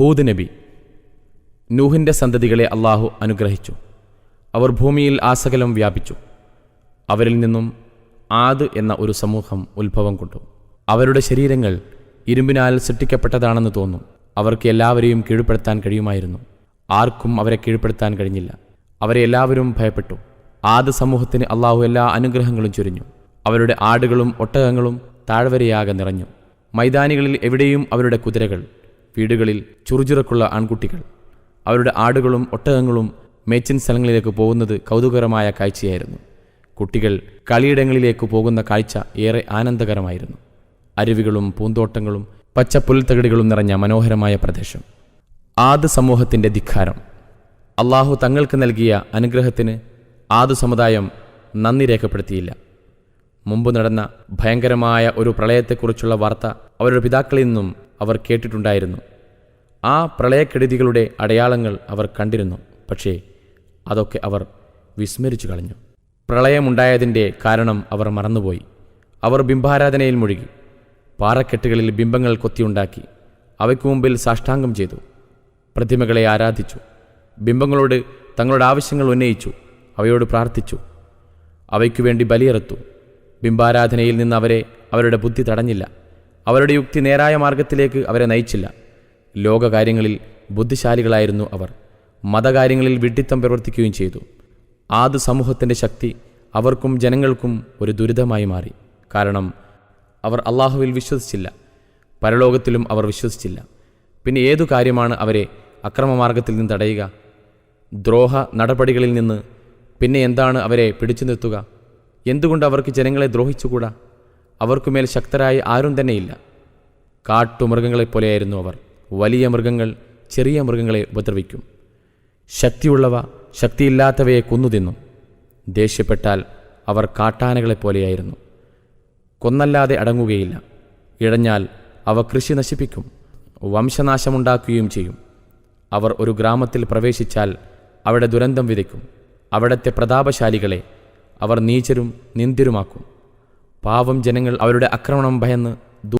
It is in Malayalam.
ഹൂദ് നബി. നൂഹിന്റെ സന്തതികളെ അള്ളാഹു അനുഗ്രഹിച്ചു. അവർ ഭൂമിയിൽ ആസകലം വ്യാപിച്ചു. അവരിൽ നിന്നും ആദ് എന്ന ഒരു സമൂഹം ഉത്ഭവം കൊണ്ടു. അവരുടെ ശരീരങ്ങൾ ഇരുമ്പിനാൽ സൃഷ്ടിക്കപ്പെട്ടതാണെന്ന് തോന്നും. അവർക്ക് എല്ലാവരെയും കീഴ്പ്പെടുത്താൻ കഴിയുമായിരുന്നു. ആർക്കും അവരെ കീഴ്പ്പെടുത്താൻ കഴിഞ്ഞില്ല. അവരെ എല്ലാവരും ഭയപ്പെട്ടു. ആദ് സമൂഹത്തിന് അള്ളാഹു എല്ലാ അനുഗ്രഹങ്ങളും ചൊരിഞ്ഞു. അവരുടെ ആടുകളും ഒട്ടകങ്ങളും താഴ്വരയാകെ നിറഞ്ഞു. മൈതാനികളിൽ എവിടെയും അവരുടെ കുതിരകൾ വീടുകളിൽ ചുറുചുറുക്കുള്ള ആൺകുട്ടികൾ. അവരുടെ ആടുകളും ഒട്ടകങ്ങളും മേച്ചിൻ സ്ഥലങ്ങളിലേക്ക് പോകുന്നത് കൗതുകരമായ കാഴ്ചയായിരുന്നു. കുട്ടികൾ കളിയിടങ്ങളിലേക്ക് പോകുന്ന കാഴ്ച ഏറെ ആനന്ദകരമായിരുന്നു. അരുവികളും പൂന്തോട്ടങ്ങളും പച്ച പുൽത്തകിടികളും നിറഞ്ഞ മനോഹരമായ പ്രദേശം. ആദ് സമൂഹത്തിന്റെ ധിക്കാരം. അള്ളാഹു തങ്ങൾക്ക് നൽകിയ അനുഗ്രഹത്തിന് ആദ് സമുദായം നന്ദി രേഖപ്പെടുത്തിയില്ല. മുമ്പ് നടന്ന ഭയങ്കരമായ ഒരു പ്രളയത്തെക്കുറിച്ചുള്ള വാർത്ത അവരുടെ പിതാക്കളിൽ നിന്നും അവർ കേട്ടിട്ടുണ്ടായിരുന്നു. ആ പ്രളയക്കെടുതികളുടെ അടയാളങ്ങൾ അവർ കണ്ടിരുന്നു. പക്ഷേ അതൊക്കെ അവർ വിസ്മരിച്ചു കളഞ്ഞു. പ്രളയമുണ്ടായതിന്റെ കാരണം അവർ മറന്നുപോയി. അവർ ബിംബാരാധനയിൽ മുഴുകി. പാറക്കെട്ടുകളിൽ ബിംബങ്ങൾ കൊത്തിയുണ്ടാക്കി. അവയ്ക്ക് മുമ്പിൽ സാഷ്ടാംഗം ചെയ്തു. പ്രതിമകളെ ആരാധിച്ചു. ബിംബങ്ങളോട് തങ്ങളുടെ ആവശ്യങ്ങൾ ഉന്നയിച്ചു. അവയോട് പ്രാർത്ഥിച്ചു. അവയ്ക്കു വേണ്ടി ബലിയെറുത്തു. ബിംബാരാധനയിൽ നിന്ന് അവരെ അവരുടെ ബുദ്ധി തടഞ്ഞില്ല. അവരുടെ യുക്തി നേരായ മാർഗത്തിലേക്ക് അവരെ നയിച്ചില്ല. ലോകകാര്യങ്ങളിൽ ബുദ്ധിശാലികളായിരുന്നു അവർ. മതകാര്യങ്ങളിൽ വിഡ്ഢിത്തം പ്രവർത്തിക്കുകയും ചെയ്തു. ആദ് സമൂഹത്തിന്റെ ശക്തി അവർക്കും ജനങ്ങൾക്കും ഒരു ദുരിതമായി മാറി. കാരണം അവർ അള്ളാഹുവിൽ വിശ്വസിച്ചില്ല. പരലോകത്തിലും അവർ വിശ്വസിച്ചില്ല. പിന്നെ ഏതു കാര്യമാണ് അവരെ അക്രമമാർഗത്തിൽ നിന്ന് തടയുക? ദ്രോഹ നടപടികളിൽ നിന്ന് പിന്നെ എന്താണ് അവരെ പിടിച്ചു നിർത്തുക? എന്തുകൊണ്ട് അവർക്ക് ജനങ്ങളെ ദ്രോഹിച്ചുകൂടാ? അവർക്കുമേൽ ശക്തരായ ആരും തന്നെയില്ല. കാട്ടുമൃഗങ്ങളെപ്പോലെയായിരുന്നു അവർ. വലിയ മൃഗങ്ങൾ ചെറിയ മൃഗങ്ങളെ ഉപദ്രവിക്കും. ശക്തിയുള്ളവ ശക്തിയില്ലാത്തവയെ കൊന്നുതിന്നു. ദേഷ്യപ്പെട്ടാൽ അവർ കാട്ടാനകളെപ്പോലെയായിരുന്നു. കൊന്നല്ലാതെ അടങ്ങുകയില്ല. ഇഴഞ്ഞാൽ അവ കൃഷി നശിപ്പിക്കും. വംശനാശമുണ്ടാക്കുകയും ചെയ്യും. അവർ ഒരു ഗ്രാമത്തിൽ പ്രവേശിച്ചാൽ അവിടെ ദുരന്തം വിതയ്ക്കും. അവിടത്തെ പ്രതാപശാലികളെ അവർ നീചരും നിന്ദ്യരുമാക്കും പാവം ജനങ്ങൾ അവരുടെ ആക്രമണം ഭയന്ന്